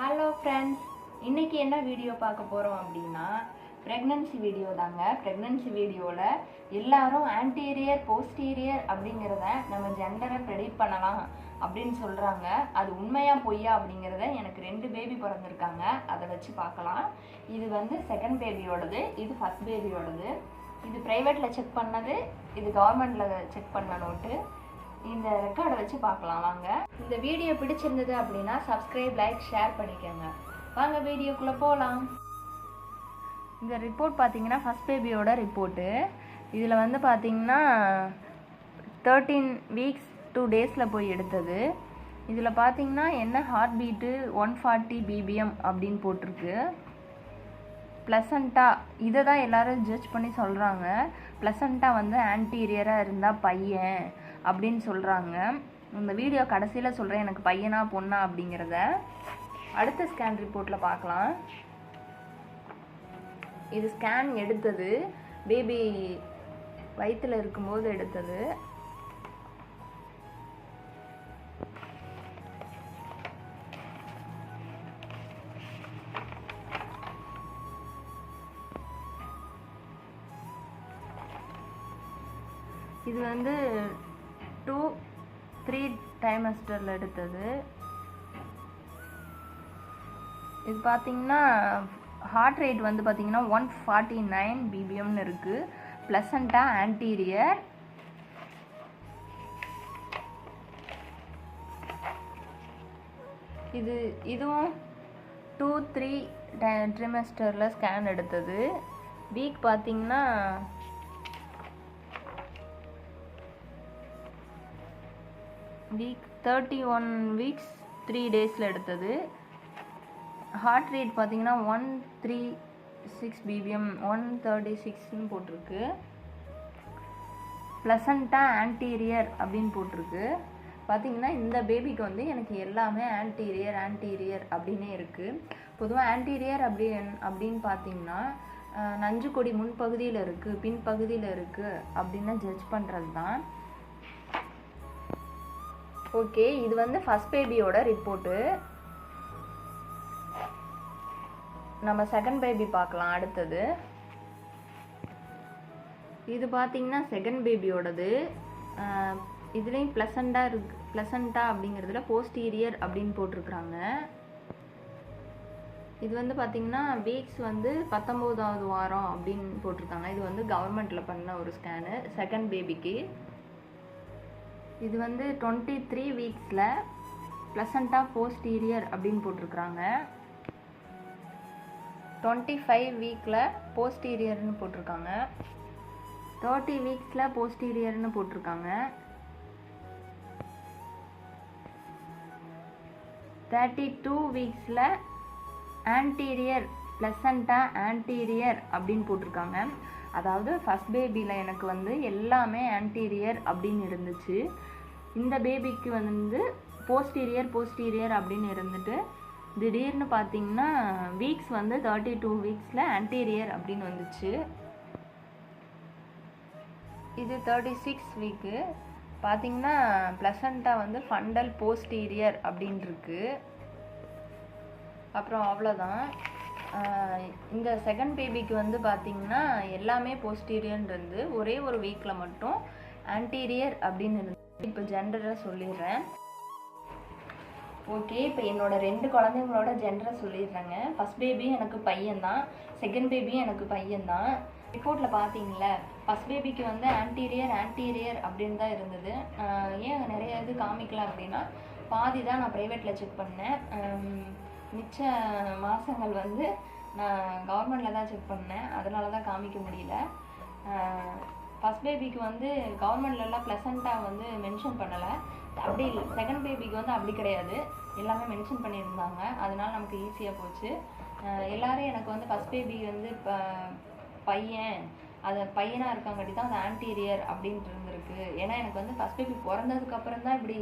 Hello friends இன்னைக்கு என்ன video பார்க்க போகிறோம் அப்படின்னா ப்ரெக்னன்சி வீடியோ தாங்க. ப்ரெக்னன்சி வீடியோவில் எல்லாரும் ஆன்டீரியர் போஸ்டீரியர் அப்படிங்கிறத நம்ம ஜெண்டரை ப்ரெடிக்ட் பண்ணலாம் அப்படின்னு சொல்கிறாங்க அது உண்மையா பொய்யா அப்படிங்கிறத எனக்கு ரெண்டு பேபி பிறந்திருக்காங்க. அதை வச்சு பார்க்கலாம். இது வந்து செகண்ட் பேபியோடது இது ஃபர்ஸ்ட் பேபியோடது இது ப்ரைவேட்டில் செக் பண்ணது இது கவர்மெண்ட்டில் செக் பண்ண நோட்டு இந்த ரெக்கார்டை வச்சு பார்க்கலாம் வாங்க. இந்த வீடியோ பிடிச்சிருந்தது அப்படின்னா சப்ஸ்கிரைப் லைக் ஷேர் பண்ணிக்கோங்க. வாங்க வீடியோக்குள்ளே போகலாம் இந்த ரிப்போர்ட் பார்த்தீங்கன்னா ஃபஸ்ட் பேபியோட ரிப்போர்ட்டு இதில் வந்து பார்த்தீங்கன்னா தேர்ட்டீன் வீக்ஸ் டூ டேஸில் போய் எடுத்தது. இதில் பார்த்தீங்கன்னா என்ன heart beat one forty BPM அப்படின்னு போட்டிருக்கு. ப்ளசண்ட்டாக இதை தான் எல்லோரும் ஜட்ஜ் பண்ணி சொல்கிறாங்க ப்ளசண்ட்டாக வந்து ஆன்டீரியராக இருந்தால் பையன். அப்படின்னு சொல்கிறாங்க இந்த வீடியோ கடைசியில் சொல்கிறேன் எனக்கு பையனா பொண்ணா அப்படிங்கிறத. அடுத்த ஸ்கேன் ரிப்போர்ட்டில் பார்க்கலாம். இது ஸ்கேன் எடுத்தது. பேபி வயிற்றில் இருக்கும்போது எடுத்தது. இது வந்து டூ த்ரீ டைமஸ்டரில் எடுத்தது. இது பார்த்தீங்கன்னா ஹார்ட் ரேட் வந்து பார்த்தீங்கன்னா ஒன் ஃபார்ட்டி நைன் பிபிஎம்னு இருக்குது ப்ளசண்ட்டாக ஆன்டீரியர் இது இதுவும் டூ த்ரீ ட்ரிமெஸ்டரில் ஸ்கேன் எடுத்தது. வீக் பார்த்தீங்கன்னா week thirty one weeks three டேஸில் எடுத்தது. ஹார்ட் ரேட் பார்த்தீங்கன்னா one three six BPM one thirty சிக்ஸ்னு போட்டிருக்கு. ப்ளசண்ட்டாக ஆன்டீரியர் அப்படின்னு போட்டிருக்கு. பார்த்தீங்கன்னா இந்த பேபிக்கு வந்து எனக்கு எல்லாமே ஆன்டீரியர் ஆன்டீரியர் அப்படின்னே இருக்குது பொதுவாக ஆன்டீரியர் அப்படி அப்படின்னு பார்த்தீங்கன்னா நஞ்சு கொடி முன்பகுதியில் இருக்குது பின்பகுதியில் இருக்குது அப்படின்னு ஜட்ஜ் பண்ணுறது தான் ஓகே இது வந்து ஃபஸ்ட் பேபியோட ரிப்போர்ட்டு நம்ம செகண்ட் பேபி பார்க்கலாம் அடுத்தது. இது பார்த்தீங்கன்னா செகண்ட் பேபியோடது இதுலேயும் ப்ளசண்டாக இருக்கு ப்ளசண்டா அப்படிங்கிறதுல போஸ்டீரியர் அப்படின்னு போட்டிருக்கிறாங்க. இது வந்து பார்த்தீங்கன்னா வீக்ஸ் வந்து பத்தொம்போதாவது வாரம் அப்படின்னு போட்டிருக்காங்க. இது வந்து கவர்மெண்ட்டில் பண்ண ஒரு ஸ்கேனு செகண்ட் பேபிக்கு இது வந்து டுவெண்ட்டி த்ரீ வீக்ஸில் ப்ளசண்ட்டாக போஸ்டீரியர் அப்படின்னு போட்டிருக்கிறாங்க. டுவெண்ட்டி ஃபைவ் வீக்கில் போஸ்டீரியர்னு போட்டிருக்காங்க. தேர்ட்டி வீக்ஸில் போஸ்டீரியர்னு போட்டிருக்காங்க. தேர்ட்டி டூ வீக்ஸில் ஆன்டீரியர் ப்ளசண்ட்டாக ஆன்டீரியர் அப்படின்னு போட்டிருக்காங்க. அதாவது ஃபஸ்ட் பேபியில் எனக்கு வந்து எல்லாமே ஆன்டீரியர் அப்படின்னு இருந்துச்சு. இந்த பேபிக்கு வந்து போஸ்டீரியர் போஸ்டீரியர் அப்படின்னு இருந்துட்டு திடீர்னு பார்த்தீங்கன்னா வீக்ஸ் வந்து தேர்ட்டி டூ வீக்ஸில் ஆன்டீரியர் அப்படின்னு வந்துச்சு. இது தேர்ட்டி சிக்ஸ் வீக்கு பார்த்தீங்கன்னா ப்ளசண்ட்டாக வந்து ஃபண்டல் போஸ்டீரியர் அப்படின்ட்டுருக்கு அப்புறம் அவ்வளோதான் இந்த செகண்ட் பேபிக்கு வந்து பார்த்தீங்கன்னா எல்லாமே போஸ்டீரியர்னு இருந்து ஒரே ஒரு வீக்கில் மட்டும் ஆன்டீரியர் அப்படின்னு இருந்து இப்போ ஜெண்டரை சொல்லிடுறேன். ஓகே இப்போ என்னோடய ரெண்டு குழந்தைங்களோட ஜெண்டரை சொல்லிடுறேங்க. ஃபர்ஸ்ட் பேபி எனக்கு பையன்தான் செகண்ட் பேபியும் எனக்கு பையன்தான். ரிப்போர்ட்டில் பார்த்தீங்களே ஃபர்ஸ்ட் பேபிக்கு வந்து ஆன்டீரியர் ஆன்டீரியர் அப்படின்னு தான் இருந்தது. ஏன் நிறைய இது காமிக்கல அப்படின்னா பாதி தான் நான் ப்ரைவேட்டில் செக் பண்ணேன். மிச்ச மாதங்கள் வந்து நான் கவர்மெண்ட்டில் தான் செக் பண்ணேன். அதனால தான் காமிக்க முடியல. ஃபர்ஸ்ட் பேபிக்கு வந்து கவர்மெண்ட்லலாம் ப்ளசண்ட்டாக வந்து மென்ஷன் பண்ணலை. அப்படி இல்லை செகண்ட் பேபிக்கு வந்து அப்படி கிடையாது. எல்லாமே மென்ஷன் பண்ணியிருந்தாங்க. அதனால நமக்கு ஈஸியாக போச்சு. எல்லோரும் எனக்கு வந்து ஃபர்ஸ்ட் பேபி வந்து இப்போ பையன். அது பையனாக இருக்காங்காட்டி தான் அது ஆன்டீரியர் அப்படின்ட்டு இருந்திருக்கு. ஏன்னா எனக்கு வந்து ஃபர்ஸ்ட் பேபி பிறந்ததுக்கப்புறம் தான் இப்படி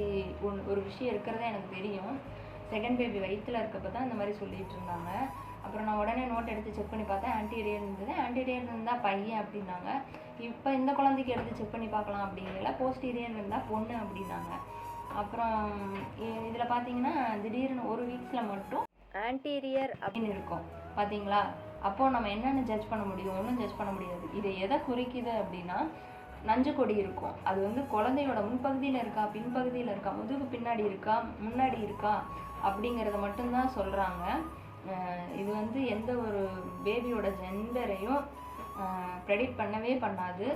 ஒரு விஷயம் இருக்கிறதே எனக்கு தெரியும். செகண்ட் பேபி வயிற்றில் இருக்கப்போ தான் இந்த மாதிரி சொல்லிட்டு இருந்தாங்க. அப்புறம் நான் உடனே நோட் எடுத்து செக் பண்ணி பார்த்தேன் ஆன்டீரியர் இருந்தது. ஆன்டீரியர் இருந்தால் பையன் அப்படின்னாங்க. இப்போ இந்த குழந்தைக்கு எடுத்து செக் பண்ணி பார்க்கலாம் அப்படிங்கல போஸ்டீரியர் இருந்தால் பொண்ணு அப்படின்னாங்க. அப்புறம் இதில் பார்த்தீங்கன்னா திடீர்னு ஒரு வீக்ஸில் மட்டும் ஆன்டீரியர் அப்படின்னு இருக்கும். பார்த்தீங்களா? அப்போது நம்ம என்னென்னு ஜட்ஜ் பண்ண முடியும்? ஒன்றும் ஜட்ஜ் பண்ண முடியாது. இது எதை குறிக்குது அப்படின்னா நஞ்சு கொடி இருக்கும். அது வந்து குழந்தையோட முன்பகுதியில் இருக்கா? பின்பகுதியில் இருக்கா? முதுகு பின்னாடி இருக்கா? முன்னாடி இருக்கா? அப்படிங்கிறத மட்டும்தான் சொல்கிறாங்க இது வந்து எந்த ஒரு பேபியோட ஜெண்டரையும் ப்ரெடிக்ட் பண்ணவே பண்ணாது.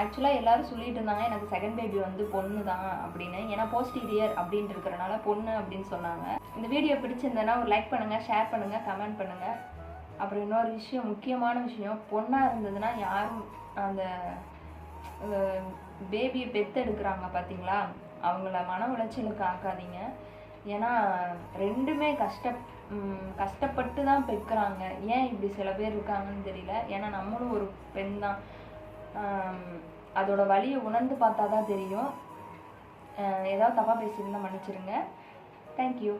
ஆக்சுவலாக எல்லாரும் சொல்லிட்டு இருந்தாங்க எனக்கு செகண்ட் பேபி வந்து பொண்ணு தான் அப்படின்னு. ஏன்னா போஸ்டீரியர் அப்படின்ட்டு இருக்கிறனால பொண்ணு அப்படின்னு சொன்னாங்க. இந்த வீடியோ பிடிச்சிருந்தேன்னா ஒரு லைக் பண்ணுங்கள் ஷேர் பண்ணுங்கள் கமெண்ட் பண்ணுங்கள் அப்புறம் இன்னொரு விஷயம் முக்கியமான விஷயம் பொண்ணாக இருந்ததுன்னா யாரும் அந்த பேபியை பெத்தெடுக்கிறாங்க பார்த்தீங்களா அவங்கள மன உளைச்சலுக்கு ஆக்காதீங்க. ஏன்னா ரெண்டுமே கஷ்ட கஷ்டப்பட்டு தான் பெக்கிறாங்க. ஏன் இப்படி சில பேர் இருக்காங்கன்னு தெரியல. ஏன்னா நம்மளும் ஒரு பெண் தான். அதோட வழியை உணர்ந்து பார்த்தா தான் தெரியும் ஏதாவது தப்பாக பேசியிருந்தா மன்னிச்சிருங்க. தேங்க்யூ